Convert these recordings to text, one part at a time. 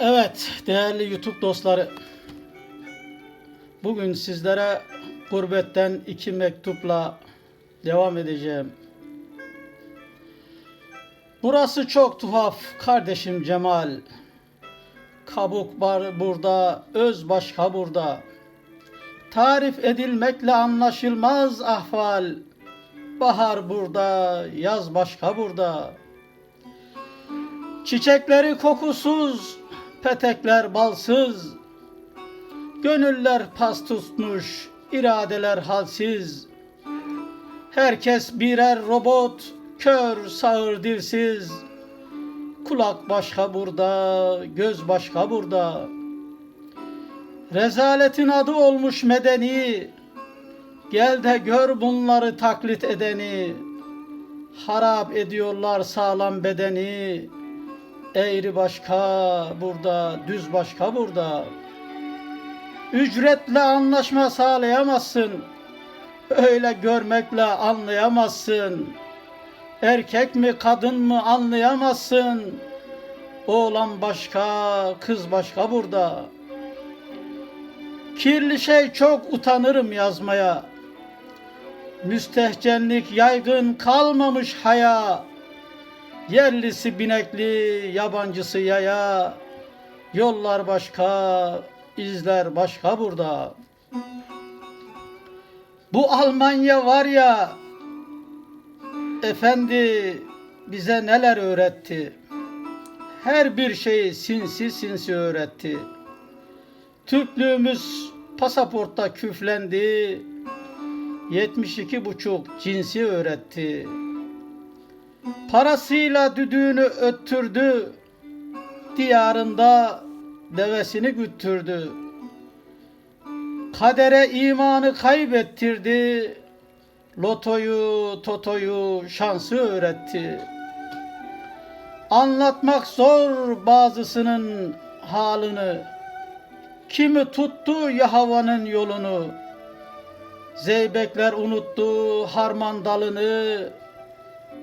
Evet değerli YouTube dostları. Bugün sizlere gurbetten iki mektupla devam edeceğim. Burası çok tuhaf kardeşim Cemal. Kabuk var burada, öz başka burada. Tarif edilmekle anlaşılmaz ahval. Bahar burada, yaz başka burada. Çiçekleri kokusuz, petekler balsız. Gönüller pas tutmuş, iradeler halsiz. Herkes birer robot, kör, sağır, dilsiz. Kulak başka burada, göz başka burada. Rezaletin adı olmuş medeni. Gel de gör bunları taklit edeni. Harap ediyorlar sağlam bedeni. Eğri başka burada, düz başka burada. Ücretle anlaşma sağlayamazsın. Öyle görmekle anlayamazsın. Erkek mi kadın mı anlayamazsın. Oğlan başka, kız başka burada. Kirli şey çok utanırım yazmaya. Müstehcenlik yaygın kalmamış haya. Yerlisi binekli, yabancısı yaya. Yollar başka, izler başka burada. Bu Almanya var ya, efendi bize neler öğretti. Her bir şeyi sinsi sinsi öğretti. Türklüğümüz pasaportta küflendi. 72 buçuk cinsi öğretti. Parasıyla düdüğünü öttürdü. Diyarında devesini güttürdü. Kadere imanı kaybettirdi. Lotoyu, totoyu, şansı öğretti. Anlatmak zor bazısının halını. Kimi tuttu Yahava'nın yolunu. Zeybekler unuttu harman dalını.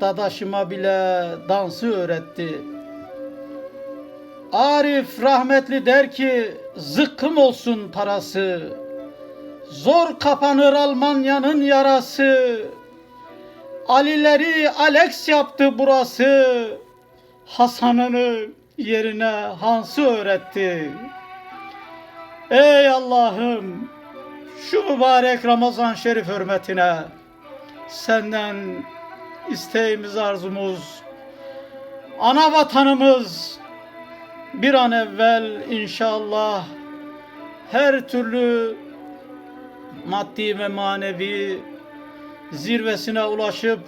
Dadaşıma bile dansı öğretti. Arif rahmetli der ki zıkkım olsun parası. Zor kapanır Almanya'nın yarası. Alileri Alex yaptı burası. Hasan'ını yerine Hans'ı öğretti. Ey Allah'ım şu mübarek Ramazan şerif hürmetine senden isteğimiz arzumuz ana vatanımız bir an evvel inşallah her türlü maddi ve manevi zirvesine ulaşıp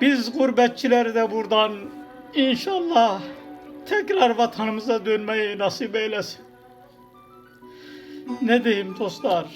biz gurbetçileri de buradan inşallah tekrar vatanımıza dönmeyi nasip eylesin. Ne diyeyim dostlar?